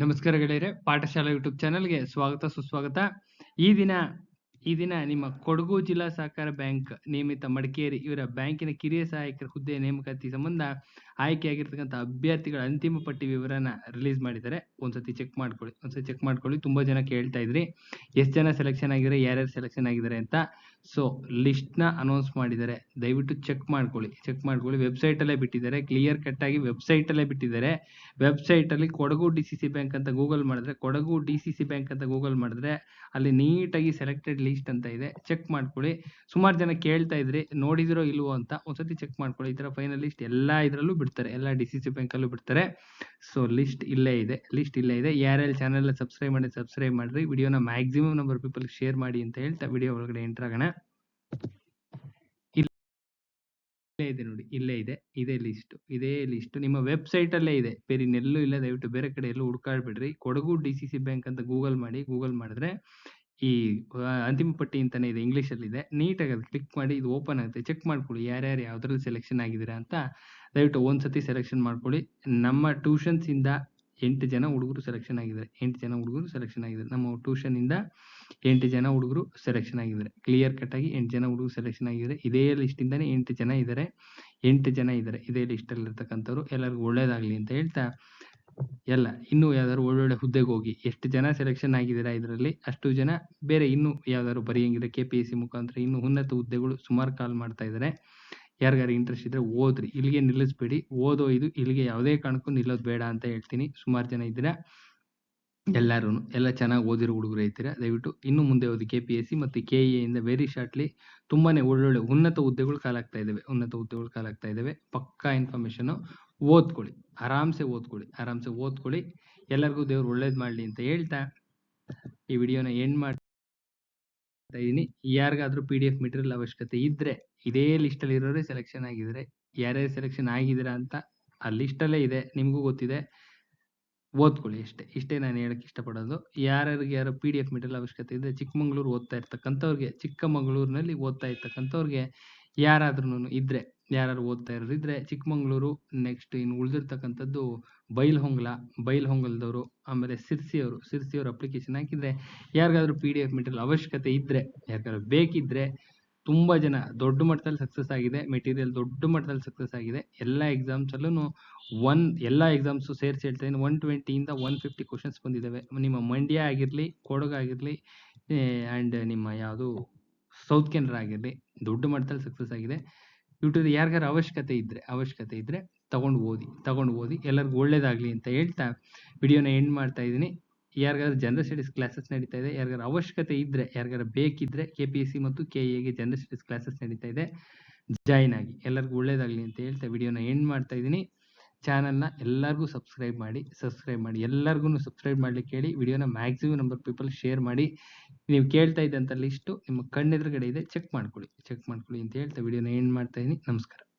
ನಮಸ್ಕಾರ ಗೆಳೆಯರೆ, ಪಾಠಶಾಲಾ ಯೂಟ್ಯೂಬ್ ಚಾನಲ್ಗೆ ಸ್ವಾಗತ, ಸುಸ್ವಾಗತ. ಈ ದಿನ ಈ ದಿನ ನಿಮ್ಮ ಕೊಡಗು ಜಿಲ್ಲಾ ಸಹಕಾರ ಬ್ಯಾಂಕ್ ನಿಯಮಿತ ಮಡಿಕೇರಿ ಇವರ ಬ್ಯಾಂಕಿನ ಕಿರಿಯ ಸಹಾಯಕರ ಹುದ್ದೆ ನೇಮಕಾತಿ ಸಂಬಂಧ ಆಯ್ಕೆಯಾಗಿರ್ತಕ್ಕಂಥ ಅಭ್ಯರ್ಥಿಗಳ ಅಂತಿಮ ಪಟ್ಟಿ ವಿವರನ ರಿಲೀಸ್ ಮಾಡಿದ್ದಾರೆ. ಒಂದ್ಸತಿ ಚೆಕ್ ಮಾಡ್ಕೊಳ್ಳಿ, ಒಂದ್ಸತಿ ಚೆಕ್ ಮಾಡ್ಕೊಳ್ಳಿ. ತುಂಬಾ ಜನ ಕೇಳ್ತಾ ಇದ್ರಿ. ಎಷ್ಟು ಜನ ಸೆಲೆಕ್ಷನ್ ಆಗಿದ್ದಾರೆ, ಯಾರ್ಯಾರು ಸೆಲೆಕ್ಷನ್ ಆಗಿದ್ದಾರೆ ಅಂತ. ಸೊ ಲಿಸ್ಟ್ನ ಅನೌನ್ಸ್ ಮಾಡಿದ್ದಾರೆ. ದಯವಿಟ್ಟು ಚೆಕ್ ಮಾಡ್ಕೊಳ್ಳಿ. ಚೆಕ್ ಮಾಡ್ಕೊಳ್ಳಿ. ವೆಬ್ಸೈಟ್ ಅಲ್ಲೇ ಬಿಟ್ಟಿದ್ದಾರೆ. ಕ್ಲಿಯರ್ ಕಟ್ ಆಗಿ ವೆಬ್ಸೈಟ್ ಅಲ್ಲೇ ಬಿಟ್ಟಿದ್ದಾರೆ. ವೆಬ್ಸೈಟ್ ಅಲ್ಲಿ Kodagu D C C bank ಅಂತ ಗೂಗಲ್ ಮಾಡಿದ್ರೆ, Kodagu D C C bank ಅಂತ ಗೂಗಲ್ ಮಾಡಿದ್ರೆ ಅಲ್ಲಿ ನೀಟಾಗಿ ಸೆಲೆಕ್ಟೆಡ್ ಲಿಸ್ಟ್ ಅಂತ ಇದೆ. ಚೆಕ್ ಮಾಡ್ಕೊಳ್ಳಿ. ಸುಮಾರು ಜನ ಕೇಳ್ತಾ ಇದ್ರಿ, ನೋಡಿದಿರೋ ಇಲ್ವೋ ಅಂತ ಒಂದ್ಸತಿ ಚೆಕ್ ಮಾಡ್ಕೊಳ್ಳಿ. ಈ ತರ ಫೈನಲ್ ಲಿಸ್ಟ್ ಎಲ್ಲಾ ಇದ್ರಲ್ಲೂ ಬಿಡ್ತಾರೆ. ಎಲ್ಲಾ ಡಿ ಸಿ ಸಿ ಬ್ಯಾಂಕ್ ಅಲ್ಲೂ ಬಿಡ್ತಾರೆ. ಸೊ ಲಿಸ್ಟ್ ಇಲ್ಲೇ ಇದೆ ಲಿಸ್ಟ್ ಇಲ್ಲೇ ಇದೆ. ಯಾರ್ಯಾರು ಚಾನಲ್ ಸಬ್ಸ್ಕ್ರೈಬ್ ಮಾಡಿ ಸಬ್ಸ್ಕ್ರೈಬ್ ಮಾಡಿರಿ. ವಿಡಿಯೋನ ಮ್ಯಾಕ್ಸಿಮಮ್ ನಂಬರ್ ಪೀಪಲ್ ಶೇರ್ ಮಾಡಿ ಅಂತ ಹೇಳ್ತಾ ವಿಡಿಯೋ ಒಳಗಡೆ ಎಂಟರ್ ಆಗೋಣ. ಇಲ್ಲೇ ಇದೆ ನೋಡಿ, ಇಲ್ಲೇ ಇದೆ, ಇದೇ ಲಿಸ್ಟ್ ಇದೇ ಲಿಸ್ಟ್ ನಿಮ್ಮ ವೆಬ್ಸೈಟ್ ಅಲ್ಲೇ ಇದೆ. ಬೇರೆ ಇನ್ನೆಲ್ಲೂ ಇಲ್ಲ, ದಯವಿಟ್ಟು ಬೇರೆ ಕಡೆ ಎಲ್ಲೂ ಹುಡುಕಾಡ್ಬಿಡ್ರಿ. Kodagu D C C bank ಅಂತ ಗೂಗಲ್ ಮಾಡಿ ಗೂಗಲ್ ಮಾಡಿದ್ರೆ ಈ ಅಂತಿಮ ಪಟ್ಟಿ ಅಂತಾನೆ ಇದೆ ಇಂಗ್ಲಿಷ್ ಅಲ್ಲಿ ಇದೆ ನೀಟಾಗಿ ಅದು ಕ್ಲಿಕ್ ಮಾಡಿ ಇದು ಓಪನ್ ಆಗುತ್ತೆ. ಚೆಕ್ ಮಾಡ್ಕೊಳ್ಳಿ ಯಾರ್ಯಾರು ಯಾವ್ದ್ರಲ್ಲಿ ಸೆಲೆಕ್ಷನ್ ಆಗಿದ್ದೀರಾ ಅಂತ. ದಯವಿಟ್ಟು ಒಂದ್ಸತಿ ಸೆಲೆಕ್ಷನ್ ಮಾಡ್ಕೊಳ್ಳಿ. ನಮ್ಮ ಟ್ಯೂಷನ್ಸ್ ಇಂದ ಎಂಟು ಜನ ಹುಡುಗರು ಸೆಲೆಕ್ಷನ್ ಆಗಿದ್ದಾರೆ. ಎಂಟು ಜನ ಹುಡುಗರು ಸೆಲೆಕ್ಷನ್ ಆಗಿದ್ದಾರೆ. ನಮ್ಮ ಟ್ಯೂಷನ್ ಇಂದ ಎಂಟು ಜನ ಹುಡುಗರು ಸೆಲೆಕ್ಷನ್ ಆಗಿದ್ದಾರೆ. ಕ್ಲಿಯರ್ ಕಟ್ ಆಗಿ ಎಂಟು ಜನ ಹುಡುಗರು ಸೆಲೆಕ್ಷನ್ ಆಗಿದ್ದಾರೆ. ಇದೇ ಲಿಸ್ಟ್ ಇಂದಾನೆ ಎಂಟು ಜನ ಇದ್ದಾರೆ. ಎಂಟು ಜನ ಇದ್ದಾರೆ. ಇದೇ ಲಿಸ್ಟ್ ಅಲ್ಲಿ ಇರ್ತಕ್ಕಂಥವ್ರು ಎಲ್ಲರಿಗೂ ಒಳ್ಳೇದಾಗ್ಲಿ ಅಂತ ಹೇಳ್ತಾ ಎಲ್ಲ, ಇನ್ನೂ ಯಾವ್ದಾದ್ರು ಒಳ್ಳೊಳ್ಳೆ ಹುದ್ದೆಗೆ ಹೋಗಿ. ಎಷ್ಟು ಜನ ಸೆಲೆಕ್ಷನ್ ಆಗಿದ್ದೀರಾ ಇದರಲ್ಲಿ? ಅಷ್ಟು ಜನ ಬೇರೆ ಇನ್ನೂ ಯಾವ್ದಾದ್ರು ಬರೆಯಂಗಿದ್ರೆ ಕೆ ಪಿ ಎಸ್ ಸಿ ಮುಖಾಂತರ ಇನ್ನು ಉನ್ನತ ಹುದ್ದೆಗಳು ಸುಮಾರು ಕಾಲ್ ಮಾಡ್ತಾ ಇದ್ದಾರೆ ಯಾರಿಗಾರು ಇಂಟ್ರೆಸ್ಟ್ ಇದ್ರೆ ಓದ್ರಿ. ಇಲ್ಲಿಗೆ ನಿಲ್ಲಿಸ್ಬೇಡಿ. ಓದೋ ಇದು ಇಲ್ಲಿಗೆ ಯಾವುದೇ ಕಾರಣಕ್ಕೂ ನಿಲ್ಲೋದು ಬೇಡ ಅಂತ ಹೇಳ್ತೀನಿ. ಸುಮಾರು ಜನ ಇದ್ದೀರಾ? ಎಲ್ಲಾರು ಎಲ್ಲ ಚೆನ್ನಾಗಿ ಓದಿರೋ ಹುಡುಗರು ಇರ್ತೀರಾ? ದಯವಿಟ್ಟು ಇನ್ನು ಮುಂದೆ ಓದಿ ಕೆ ಪಿ ಎಸ್ ಸಿ ಮತ್ತು ಕೆ ಇ ಇಂದ ವೆರಿ ಶಾರ್ಟ್ಲಿ ತುಂಬಾನೇ ಒಳ್ಳೊಳ್ಳೆ ಉನ್ನತ ಹುದ್ದೆಗಳು ಕಾಲಾಗ್ತಾ ಇದ್ದಾವೆ ಉನ್ನತ ಹುದ್ದೆಗಳು ಕಾಲಾಗ್ತಾ ಇದ್ದಾವೆ ಪಕ್ಕಾ ಇನ್ಫಾರ್ಮೇಶನ್ ಓದ್ಕೊಳ್ಳಿ. ಆರಾಮ್ಸೆ ಓದ್ಕೊಳ್ಳಿ. ಆರಾಮ್ಸೆ ಓದ್ಕೊಳ್ಳಿ. ಎಲ್ಲರಿಗೂ ದೇವ್ರು ಒಳ್ಳೇದು ಮಾಡಲಿ ಅಂತ ಹೇಳ್ತಾ ಈ ವಿಡಿಯೋನ ಎಂಡ್ ಮಾಡ್ತಾ ಇದ್ದೀನಿ. ಯಾರಿಗಾದ್ರೂ ಪಿ ಡಿ ಎಫ್ ಮೆಟೀರಿಯಲ್ ಅವಶ್ಯಕತೆ ಇದ್ರೆ ಇದೇ ಲಿಸ್ಟಲ್ಲಿ ಇರೋರೇ ಸೆಲೆಕ್ಷನ್ ಆಗಿದ್ರೆ ಯಾರ್ಯಾರು ಸೆಲೆಕ್ಷನ್ ಆಗಿದ್ದೀರಾ ಅಂತ ಆ ಲಿಸ್ಟಲ್ಲೇ ಇದೆ. ನಿಮಗೂ ಗೊತ್ತಿದೆ. ಓದ್ಕೊಳ್ಳಿ ಅಷ್ಟೇ ಇಷ್ಟೇ ನಾನು ಹೇಳಕ್ ಇಷ್ಟಪಡೋದು. ಯಾರ್ಯಾರಿಗೆ ಯಾರು ಪಿ ಡಿ ಎಫ್ ಮೆಟೀರಿಯಲ್ ಅವಶ್ಯಕತೆ ಇದೆ ಚಿಕ್ಕಮಂಗ್ಳೂರು ಓದ್ತಾ ಇರ್ತಕ್ಕಂಥವ್ರಿಗೆ ಚಿಕ್ಕಮಗಳೂರಿನಲ್ಲಿ ಓದ್ತಾ ಇರ್ತಕ್ಕಂಥವ್ರಿಗೆ ಯಾರಾದ್ರೂ ಇದ್ರೆ ಯಾರು ಓದ್ತಾ ಇರೋರು ಇದ್ರೆ ಚಿಕ್ಕಮಂಗ್ಳೂರು ನೆಕ್ಸ್ಟ್ ಇನ್ನು ಉಳಿದಿರ್ತಕ್ಕಂಥದ್ದು ಬೈಲಹೊಂಗಲ, ಬೈಲಹೊಂಗಲದವರು, ಆಮೇಲೆ ಸಿರ್ಸಿಯವರು ಸಿರ್ಸಿಯವರು ಅಪ್ಲಿಕೇಶನ್ ಹಾಕಿದ್ರೆ ಯಾರಿಗಾದ್ರೂ ಪಿ ಡಿ ಎಫ್ ಮೆಟೀರಿಯಲ್ ಅವಶ್ಯಕತೆ ಇದ್ರೆ ಯಾರಿಗಾದ್ರೂ ಬೇಕಿದ್ರೆ ತುಂಬಾ ಜನ ದೊಡ್ಡ ಮಟ್ಟದಲ್ಲಿ ಸಕ್ಸಸ್ ಆಗಿದೆ ಮೆಟೀರಿಯಲ್ ದೊಡ್ಡ ಮಟ್ಟದಲ್ಲಿ ಸಕ್ಸಸ್ ಆಗಿದೆ. ಎಲ್ಲ ಎಕ್ಸಾಮ್ಸ್ ಅಲ್ಲೂ ಒನ್ ಎಲ್ಲ ಎಕ್ಸಾಮ್ಸ್ ಸೇರಿಸಿ ಹೇಳ್ತೀನಿ ಒನ್ ಟ್ವೆಂಟಿಯಿಂದ ಒನ್ ಫಿಫ್ಟಿ ಕ್ವಶನ್ಸ್ ಬಂದಿದ್ದಾವೆ ನಿಮ್ಮ ಮಂಡ್ಯ ಆಗಿರಲಿ, ಕೊಡಗು ಆಗಿರಲಿ ಆ್ಯಂಡ್ ನಿಮ್ಮ ಯಾವುದು ಸೌತ್ ಕೆನರಾ ಆಗಿರಲಿ, ದೊಡ್ಡ ಮಟ್ಟದಲ್ಲಿ ಸಕ್ಸಸ್ ಆಗಿದೆ. ಯೂಟ್ಯೂಬ್ ಯಾರಿಗಾರ ಅವಶ್ಯಕತೆ ಇದ್ರೆ ಅವಶ್ಯಕತೆ ಇದ್ರೆ ತಗೊಂಡು ಓದಿ ತಗೊಂಡು ಓದಿ, ಎಲ್ಲರಿಗೂ ಒಳ್ಳೇದಾಗ್ಲಿ ಅಂತ ಹೇಳ್ತಾ ವಿಡಿಯೋನ ಎಂಡ್ ಮಾಡ್ತಾ ಇದ್ದೀನಿ. ಯಾರಿಗಾದ್ರು ಜನರಲ್ ಸ್ಟಡೀಸ್ ಕ್ಲಾಸಸ್ ನಡೀತಾ ಇದೆ ಯಾರಿಗಾರ ಅವಶ್ಯಕತೆ ಇದ್ರೆ ಯಾರಿಗಾರ ಬೇಕಿದ್ರೆ ಕೆ ಪಿ ಎಸ್ ಸಿ ಮತ್ತು ಕೆ ಎಗೆ ಜನರಲ್ ಸ್ಟಡೀಸ್ ಕ್ಲಾಸಸ್ ನಡೀತಾ ಇದೆ. ಜಾಯಿನ್ ಆಗಿ. ಎಲ್ಲರಿಗೂ ಒಳ್ಳೇದಾಗಲಿ ಅಂತ ಹೇಳ್ತಾ ವಿಡಿಯೋನ ಎಂಡ್ ಮಾಡ್ತಾ ಇದ್ದೀನಿ. ಚಾನಲ್ನ ಎಲ್ಲರಿಗೂ ಸಬ್ಸ್ಕ್ರೈಬ್ ಮಾಡಿ ಸಬ್ಸ್ಕ್ರೈಬ್ ಮಾಡಿ. ಎಲ್ಲರಿಗೂ ಸಬ್ಸ್ಕ್ರೈಬ್ ಮಾಡ್ಲಿಕ್ಕೆ ಹೇಳಿ ವಿಡಿಯೋನ ಮ್ಯಾಕ್ಸಿಮಮ್ ನಂಬರ್ ಪೀಪಲ್ ಶೇರ್ ಮಾಡಿ. ನೀವು ಕೇಳ್ತಾ ಇದ್ದಂಥ ಲಿಸ್ಟು ನಿಮ್ಮ ಕಣ್ಣೆದುರುಗಡೆ ಇದೆ ಚೆಕ್ ಮಾಡ್ಕೊಳ್ಳಿ. ಚೆಕ್ ಮಾಡ್ಕೊಳ್ಳಿ ಅಂತ ಹೇಳ್ತಾ ವಿಡಿಯೋನ ಎಂಡ್ ಮಾಡ್ತಾ ಇದ್ದೀನಿ. ನಮಸ್ಕಾರ.